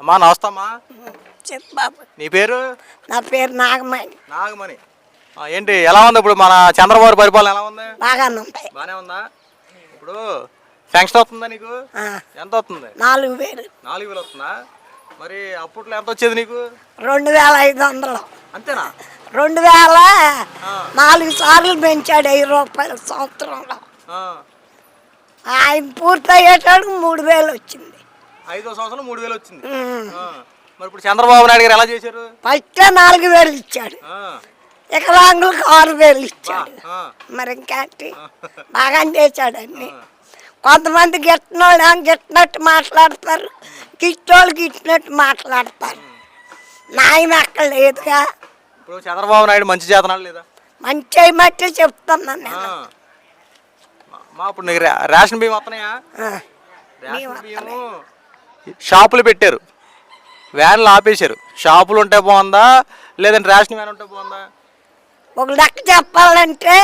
అమ్మా నమస్తే అమ్మా చెప్పు బాబు. నీ పేరు? నా పేరు నాగమణి. నాగమణి. ఆ, ఏంటి ఎలా ఉంది ఇప్పుడు మన చంద్రబాబు పరిపాలన ఎలా ఉంది? బాగానే ఉంటాయి బాగానే ఉందా? ఇప్పుడు ఫంక్షన్ వస్తుందా నీకు? ఆ, ఎంత వస్తుంది? నాలుగు వేలు. నాలుగు వేలు వస్తుందా? మరి అప్పట్లో ఎంత వచ్చేది నీకు? రెండు వేల ఐదు వందలు. అంతేనా? రెండు వేల. నాలుగు సార్లు పెంచాడు వెయ్యి రూపాయల సంవత్సరంలో. ఆ, ఆయన పూర్తయ్యేటాడు మూడు వేలు వచ్చింది. ఐదో సంవత్సరం మూడు వేలు వచ్చింది. మరి ఇప్పుడు చంద్రబాబు నాయుడు గారు ఎలా చేశారు? ఫస్ట్ నాలుగు వేలు ఇచ్చాడు. వికలాంగులకు ఆరు వేలు ఇచ్చాడు. మరి ఇంకేంటి బాగా చేశాడు అన్ని. కొంతమంది గిట్టినోళ్ళు గిట్టినట్టు మాట్లాడతారు. గిట్టోళ్ళు గిట్టినట్టు మాట్లాడతారు. నాయన అక్కడ లేదుగా. ఇప్పుడు చంద్రబాబు నాయుడు మంచి చేతనాడు లేదా? మంచి చేయమంటే చెప్తున్నాను. నేను. మా- ఇప్పుడు నీకు రేషన్ బియ్యం వస్తున్నాయా. రేషన్ బియ్యము షాపులు పెట్టారు. వ్యాన్లు ఆపేశారు. షాపులు ఉంటే బాగుందా? లేదంటే రేషన్ వ్యాన్ ఉంటే బాగుందా? ఒక లెక్క చెప్పాలంటే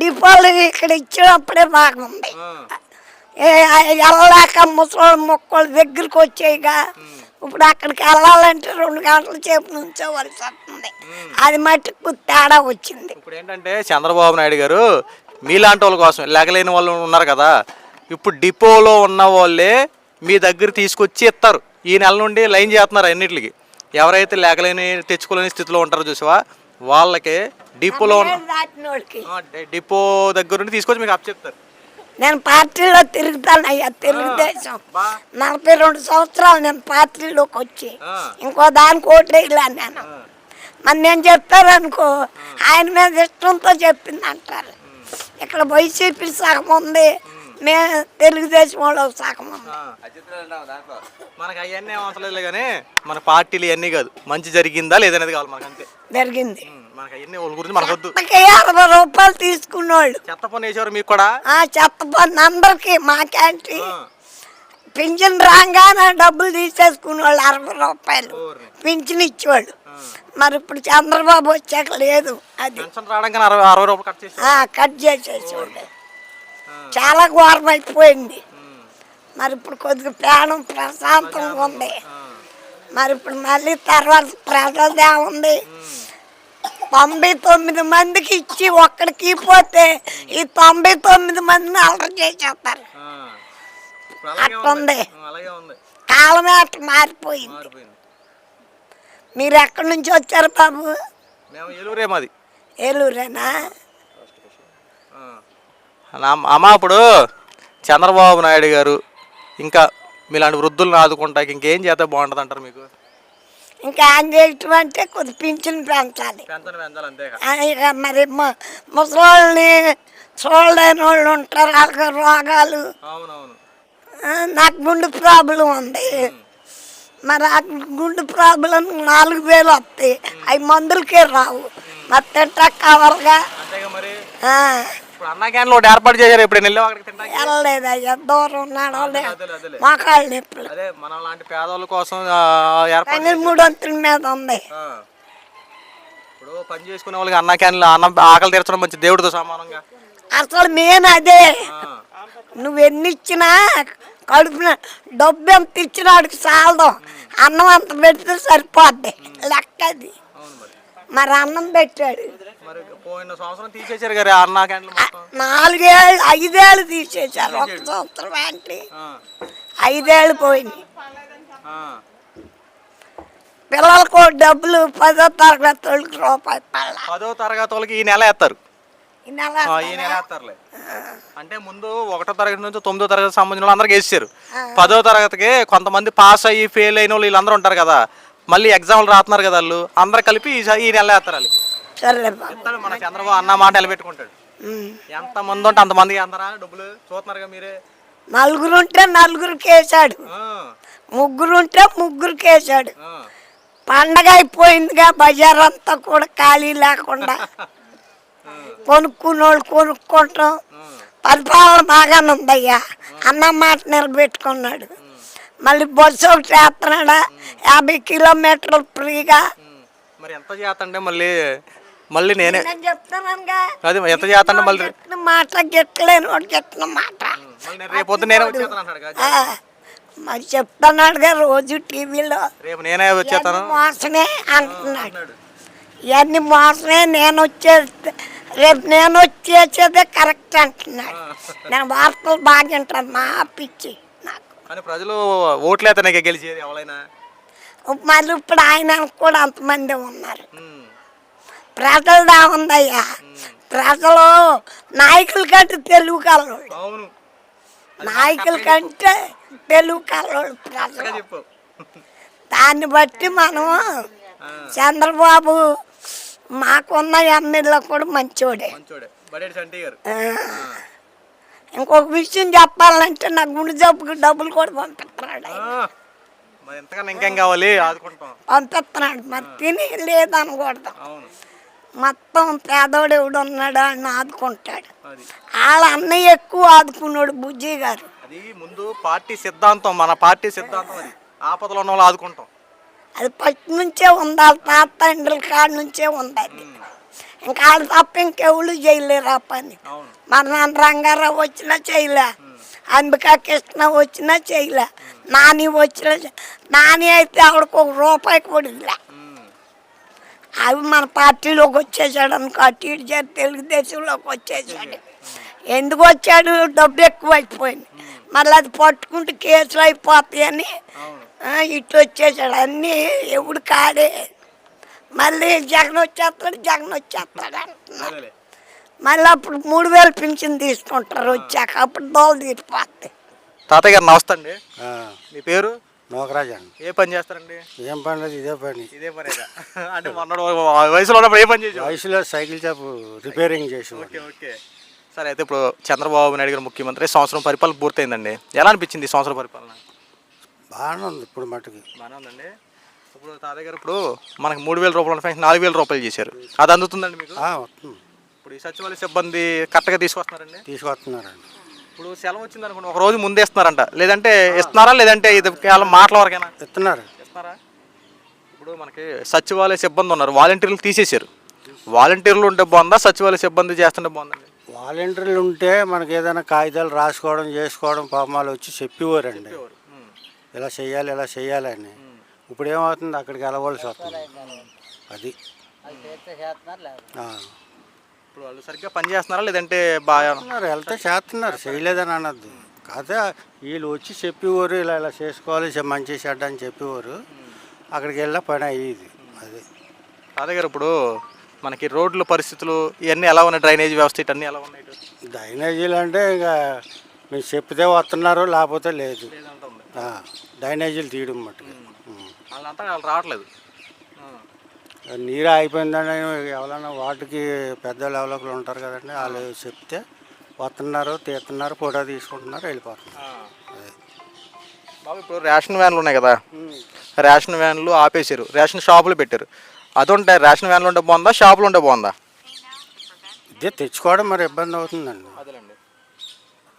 డిపోలు ఇక్కడ ఇచ్చినప్పుడే బాగుంది వెళ్ళలేక ముసలి మొక్కలు దగ్గరికి వచ్చాయిగా. ఇప్పుడు అక్కడికి వెళ్ళాలంటే రెండు గంటల సేపు నుంచోవలసి వస్తుంది. అది మట్టుకు తేడా వచ్చింది. ఇప్పుడు ఏంటంటే చంద్రబాబు నాయుడు గారు మీలాంటి వాళ్ళ కోసం లేకలేని వాళ్ళు ఉన్నారు కదా. ఇప్పుడు డిపోలో ఉన్న వాళ్ళే మీ దగ్గర తీసుకొచ్చి ఇస్తారు. ఈ నెల నుండి లైన్ చేస్తున్నారు అన్నిటికి. ఎవరైతే లేకలేని తెచ్చుకోలేని స్థితిలో ఉంటారో చూసావా? వాళ్ళకి డిపోలో డిపో దగ్గర నుండి తీసుకొచ్చి మీకు అప్ చెప్తారు నేను పార్టీలో తిరుగుతానయ్యా తెలుగుదేశం. బా. నలభై రెండు సంవత్సరాలు నేను పార్టీలోకి వచ్చి. ఇంకో దానికి ఓటేయలే నేను. మరి నేను చెప్పారనుకో ఆయన మీద ఇష్టంతో చెప్పింది అంటారు ఇక్కడ వైసీపీ సగం ఉంది మే తెలుగుదేశం వాళ్ళు సగం. మనకి అవన్నీ అవసరం కానీ మన పార్టీలు ఇవన్నీ కాదు. మంచి జరిగిందా లేదనేది కావాలి మనకు అంతే జరిగింది. ఉమ్, మనకి అవన్నీ వాళ్ళ గురించి మనకొద్దు. చెత్తకి అరవై రూపాయలు తీసుకున్నోళ్ళు. చెత్త పని వేసేవారు మీకు కూడా? ఆ చెత్త పన్ను అందరికి మాకేంటి. పింఛన్ రాగానే డబ్బులు తీసేసుకునేవాళ్ళు అరవై రూపాయలు. పింఛన్ ఇచ్చేవాళ్ళు. మరి ఇప్పుడు చంద్రబాబు వచ్చాక లేదు అది. అరవై రూపాయలు కట్ చేసేసేవాళ్ళు. చాలా ఘోరం అయిపోయింది. మరి ఇప్పుడు కొద్దిగా ప్రాణం ప్రశాంతంగా ఉంది. మరి ఇప్పుడు మళ్ళీ తర్వాత ప్రజలది ఏముంది తొంభై తొమ్మిది మందికి ఇచ్చి ఒక్కడికి పోతే ఈ తొంభై తొమ్మిది మందిని అలర చేసేస్తారు. అట్టుంది. ఉంది కాలమే అట్లా మారిపోయింది. మీరు ఎక్కడి నుంచి వచ్చారు బాబు? ఏలూరేనా? అమ్మ ఇప్పుడు చంద్రబాబు నాయుడు గారు ఇంకా మీలాంటి వృద్ధులను ఆదుకుంటాకి ఇంకేం చేస్తే బాగుంటుంది అంటారు మీకు? ఇంకా ఏం చేయటం అంటే కొద్ది పింఛన్ పెంచాలి. ఇక మరి ముసలోళ్ళని చూడలేని వాళ్ళు ఉంటారు వాళ్ళకి రోగాలు. నాకు గుండె ప్రాబ్లం ఉంది. మరి ఆ గుండె ప్రాబ్లం నాలుగు వేలు వస్తాయి. అవి మందులకే రావు. మరి తింటా కవర్గా. ఇప్పుడు అన్న క్యాన్లు ఒకటి ఏర్పాటు చేశారు. ఇప్పుడు అక్కడికి వెళ్ళలేదు? అయ్యా దూరం నడవలే అదేలే అదేలే మోకాళ్ళ నొప్పులు. అదే మన లాంటి పేదవాళ్ళ కోసం ఆ, ఏర్పాటు మూడు వంతుల మీద ఉంది. ఆ. ఇప్పుడు పని చేసుకునే వాళ్ళకి అన్న క్యాన్లు అన్నం ఆకలి తీర్చడం మంచి దేవుడితో సమానంగా. అసలు మెయిన్ అదే. ఆ. నువ్వు ఎన్ని ఇచ్చినా కడుపున డబ్బు ఎంత ఇచ్చినా వాడికి చాలదు. అన్నం అంత పెడితే సరిపోద్ది. లెక్క అది. అవును మరి. మరి అన్నం పెట్టాడు. మరి పోయిన సంవత్సరం తీసేశారు కదా అన్న మొత్తం? నాలుగేళ్ళు ఐదేళ్ళు తీసేశారు ఒక సంవత్సరం ఆ. ఐదేళ్ళు ఆ. పిల్లలకు డబ్బులు పదో తరగతి వాళ్ళకి రూపాయి పదో తరగతి వాళ్ళకి ఈ నెల వేస్తారు. ఈ నెల ఆ, ఈ నెల వేస్తారులే. అంటే ముందు ఒకటో తరగతి నుంచి తొమ్మిదో తరగతి సంబంధించిన అందరికి వేసారు పదో తరగతికి కొంతమంది పాస్ అయ్యి ఫెయిల్ అయిన వాళ్ళు వీళ్ళందరూ ఉంటారు కదా. మళ్ళీ ఎగ్జామ్లు రాస్తున్నారు కదా వాళ్ళు. అందరు కలిపి ఈ నెల వేస్తారు వాళ్ళకి. సరే బాబు చెప్తాడు మన చంద్రబాబు అన్న మాట నిలబెట్టుకుంటాడు. ఉమ్. ఎంత మంది ఉంటే అంతమందికి అందరా? డబ్బులు చూస్తున్నారుగా మీరే. నలుగురు ఉంటే నలుగురికి వేసాడు ముగ్గురు ఉంటే ముగ్గురికి వేసాడు పండగ అయిపోయిందిగా బజార్ అంతా కూడా ఖాళీ లేకుండా. కొనుక్కున్నోళ్ళు కొనుక్కోవటం పరిపాలన బాగానే ఉందయ్యా. అన్న మాట నిలబెట్టుకున్నాడు. మళ్ళీ బస్సు ఒకటి వేస్తున్నాడా యాభై కిలోమీటర్లు ఫ్రీగా. మరి ఎంత చేస్తంటే మళ్ళీ మళ్ళీ నేనే అది ఎంత చేస్తంటే మళ్ళీ గిట్టిన మాట గిట్టలేని వాడు గిట్టిన మాట. రేపు నేనే వచ్చేస్తాను మరి చెప్తున్నాడుగా రోజు టీవీలో. రేపు నేనే వచ్చేస్తాను. మోసమే అంటున్నాడు. ఇవన్నీ మోసమే నేను వచ్చే రేపు నేను వచ్చేసేదే కరెక్ట్ అంటున్నాడు. నేను వార్తలు బాగా వింటాను మా పిచ్చి నాకు. కానీ ప్రజలు ఓట్లేతనే గెలిచేది ఎవరైనా. మళ్ళీ ఇప్పుడు ఆయన కూడా అంతమంది ఉన్నారు. ప్రజలు ఉందయ్యా ప్రజలు నాయకుల కంటే తెలుగు కలవాళ్ళు. అవును. నాయకుల కంటే తెలుగు కలవాళ్ళు ప్రజలు. దాన్ని బట్టి మనం చంద్రబాబు మాకున్న ఎమ్మెల్యే కూడా మంచోడే. ఇంకొక విషయం చెప్పాలంటే నా గుండె జబ్బుకి డబ్బులు కూడా పంపిస్తున్నాడు ఆయన. ఆ, మరి ఎంతకన్నా ఇంకేం కావాలి? ఆదుకుంటాం పంపిస్తున్నాడు. మరి తిని లేదనకూడదు. మొత్తం పేదోడు ఎవడు ఉన్నాడు అని ఆదుకుంటాడు వాళ్ళ అన్నయ్య ఎక్కువ ఆదుకున్నాడు బుజ్జి గారు. అది ముందు పార్టీ సిద్ధాంతం మన పార్టీ సిద్ధాంతం అది. ఆపదలో ఉన్న వాళ్ళు ఆదుకుంటాం. అది ఫస్ట్ నుంచే ఉంది వాళ్ళ తాత తండ్రుల కాడ నుంచే ఉంది అది. ఇంకా వాళ్ళు తప్ప ఇంకెవరు చేయలేరు ఆ పని. మన నాన్న రంగారావు వచ్చినా చేయలే. అంబికా కృష్ణ వచ్చినా చేయలే. నాని వచ్చినా నాని అయితే ఆవిడకు ఒక రూపాయి కూడా. అవి మన పార్టీలోకి వచ్చేసాడు అనుకో అటు ఇటు తెలుగుదేశంలోకి వచ్చేసాడు. ఎందుకు వచ్చాడు? డబ్బు ఎక్కువ అయిపోయింది. మళ్ళీ అది పట్టుకుంటే కేసులు అయిపోతాయని ఇటు వచ్చేసాడు. అన్నీ ఎవడు కాడే. మళ్ళీ జగన్ వచ్చేస్తాడు జగన్ వచ్చేస్తాడు అంటున్నారు మళ్ళీ అప్పుడు మూడు వేలు పింఛన్ తీసుకుంటారు వచ్చాక అప్పుడు దోలు తీరిపోతాయి. తాతయ్య గారు నమస్తే అండి. ఆ, మీ పేరు? నోకరాజు. అండి ఏ పని చేస్తారండి? ఏం పని లేదు ఇదే పని. ఇదే పనేగా అంటే మొన్నడు వయసులో ఉన్నప్పుడు ఏ పని చేసావు వయసులో సైకిల్ షాప్ రిపేరింగ్ చేసి ఓకే ఓకే. సరే అయితే ఇప్పుడు చంద్రబాబు నాయుడు గారు ముఖ్యమంత్రి సంవత్సరం పరిపాలన పూర్తయిందండి. ఎలా అనిపించింది సంవత్సరం పరిపాలన? బాగానే ఉంది ఇప్పుడు మట్టుకి. బాగానే ఉందండి. ఇప్పుడు తాతయ్య గారు ఇప్పుడు మనకి మూడు వేల రూపాయల పెన్షన్ నాలుగు వేల రూపాయలు చేశారు. అది అందుతుందండి మీకు? ఇప్పుడు ఈ సచివాలయ సిబ్బంది కరెక్ట్గా తీసుకొస్తున్నారండి? తీసుకొస్తున్నారండి. ఇప్పుడు సెలవు వచ్చింది అనుకోండి ఒక రోజు ముందే ఇస్తున్నారంట లేదంటే ఇస్తున్నారా లేదంటే ఇది కేవలం మాటల వరకేనా? ఇస్తున్నారు. ఇస్తున్నారా? ఇప్పుడు మనకి సచివాలయ సిబ్బంది ఉన్నారు వాలంటీర్లు తీసేశారు. వాలంటీర్లు ఉంటే బాగుందా సచివాలయ సిబ్బంది చేస్తుంటే బాగుందండి? వాలంటీర్లు ఉంటే మనకి ఏదైనా కాగితాలు రాసుకోవడం చేసుకోవడం పాపమాలు వచ్చి చెప్పేవారండి. ఇలా చేయాలి ఇలా చేయాలి అని. ఇప్పుడు ఏమవుతుంది అక్కడికి వెళ్ళవలసి వస్తుంది. అది. ఆ. ఇప్పుడు వాళ్ళు సరిగ్గా పని చేస్తున్నారా లేదంటే బాగా చేస్తున్నారు వెళ్తే చేస్తున్నారు చేయలేదని అనద్దు కాదే వీళ్ళు వచ్చి చెప్పేవారు ఇలా ఇలా చేసుకోవాలి చె- మంచి చెడ్డ అని చెప్పేవారు అక్కడికి వెళ్ళిన పని అయ్యేది అది తాతయ్య గారు ఇప్పుడు మనకి రోడ్ల పరిస్థితులు ఇవన్నీ ఎలా ఉన్నాయి డ్రైనేజ్ వ్యవస్థ ఇటన్నీ ఎలా ఉన్నాయి ఇటు? డ్రైనేజీలు అంటే ఇంకా మీరు చెప్తే వస్తున్నారు లేకపోతే లేదు. ఆ, డ్రైనేజీలు తీయడం మట్టుకు ఉం. వాళ్ళంతా వాళ్ళు రావట్లేదు. నీరు అయిపోయిందని ఎవరైనా వాటికి పెద్ద లెవెల్కి ఉంటారు కదండి వాళ్ళు చెప్తే వస్తున్నారు తీస్తున్నారు ఫోటో తీసుకుంటున్నారు వెళ్ళిపోతున్నారు. బాబు ఇప్పుడు రేషన్ వ్యాన్లు ఉన్నాయి కదా రేషన్ వ్యాన్లు ఆపేశారు రేషన్ షాపులు పెట్టారు. అది ఉంటాయి రేషన్ వ్యాన్లు ఉంటే బాగుందా షాపులు ఉంటే బాగుందా? ఇదే తెచ్చుకోవడం మరి ఇబ్బంది అవుతుందండి.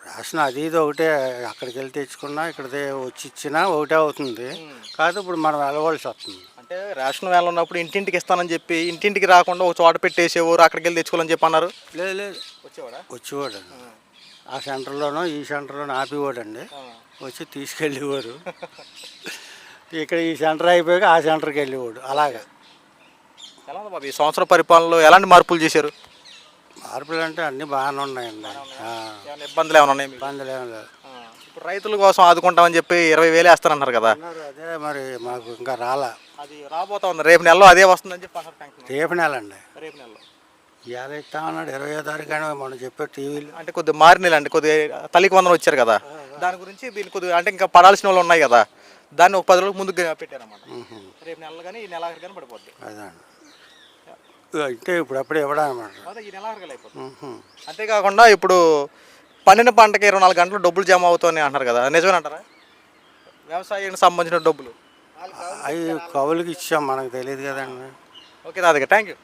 రేషన్ అది ఇది ఒకటే అక్కడికి వెళ్ళి తెచ్చుకున్నా ఇక్కడ వచ్చి ఇచ్చినా ఒకటే అవుతుంది. కాదు ఇప్పుడు మనం వెళ్ళవలసి వస్తుంది. అంటే రేషన్ వ్యాన్లు ఉన్నప్పుడు ఇంటింటికి ఇస్తానని చెప్పి ఇంటింటికి రాకుండా ఒక చోట పెట్టేసేవారు అక్కడికి వెళ్ళి తెచ్చుకోవాలని చెప్పి అన్నారు. లేదు లేదు. వచ్చేవాడా? వచ్చేవాడు ఆ. సెంటర్లోనో ఈ సెంటర్లోనో ఆపేవాడండి. వచ్చి తీసుకెళ్ళేవారు. ఇక్కడ ఈ సెంటర్ అయిపోయాక ఆ సెంటర్కి వెళ్ళేవాడు అలాగా. ఎలా ఉంది బాబు ఈ సంవత్సరం పరిపాలనలో ఎలాంటి మార్పులు చేశారు? మార్పులు అంటే అన్నీ బాగానే ఉన్నాయండి. ఆ, ఏమైనా ఇబ్బందులు ఏమైనా ఉన్నాయి మీకు? ఇబ్బందులు ఏం లేదు ఆ, ఇప్పుడు రైతుల కోసం ఆదుకుంటామని చెప్పి ఇరవై వేలు వేస్తానన్నారు కదా. అన్నారు అదే మరి మాకు ఇంకా రాలా. అది రాబోతా ఉంది. రేపు నెలలో అదే వస్తుందని చెప్పి అన్నారు. రేపు నెల అండి రేపు నెలలో. ఇవాళ ఇస్తా అన్నాడు ఇరవై తారీఖు అని మనం చెప్పే టీవీలో. అంటే కొద్దిగా మారినలు అండి కొద్దిగా తల్లికి వందలు వచ్చారు కదా. దాని గురించి దీని కొద్దిగా అంటే ఇంకా పడాల్సిన వాళ్ళు ఉన్నాయి కదా. దాన్ని ఒక పది రోజులకు ముందు పెట్టారన్నమాట. రేపు నెలలు కానీ ఈ నెల కానీ పడిపోద్ది. అదే అండి. అంటే ఇప్పుడు అప్పుడే ఇవ్వడం అనమాట అదే ఈ నెల అయిపోతుంది అంతేకాకుండా ఇప్పుడు పండిన పంటకి ఇరవై నాలుగు గంటలు డబ్బులు జమ అవుతాయని అంటారు కదా. నిజమేనంటారా? వ్యవసాయానికి సంబంధించిన డబ్బులు. అవి కవులకి ఇచ్చాం మనకు తెలియదు కదండి. Okay దాదాగా thank you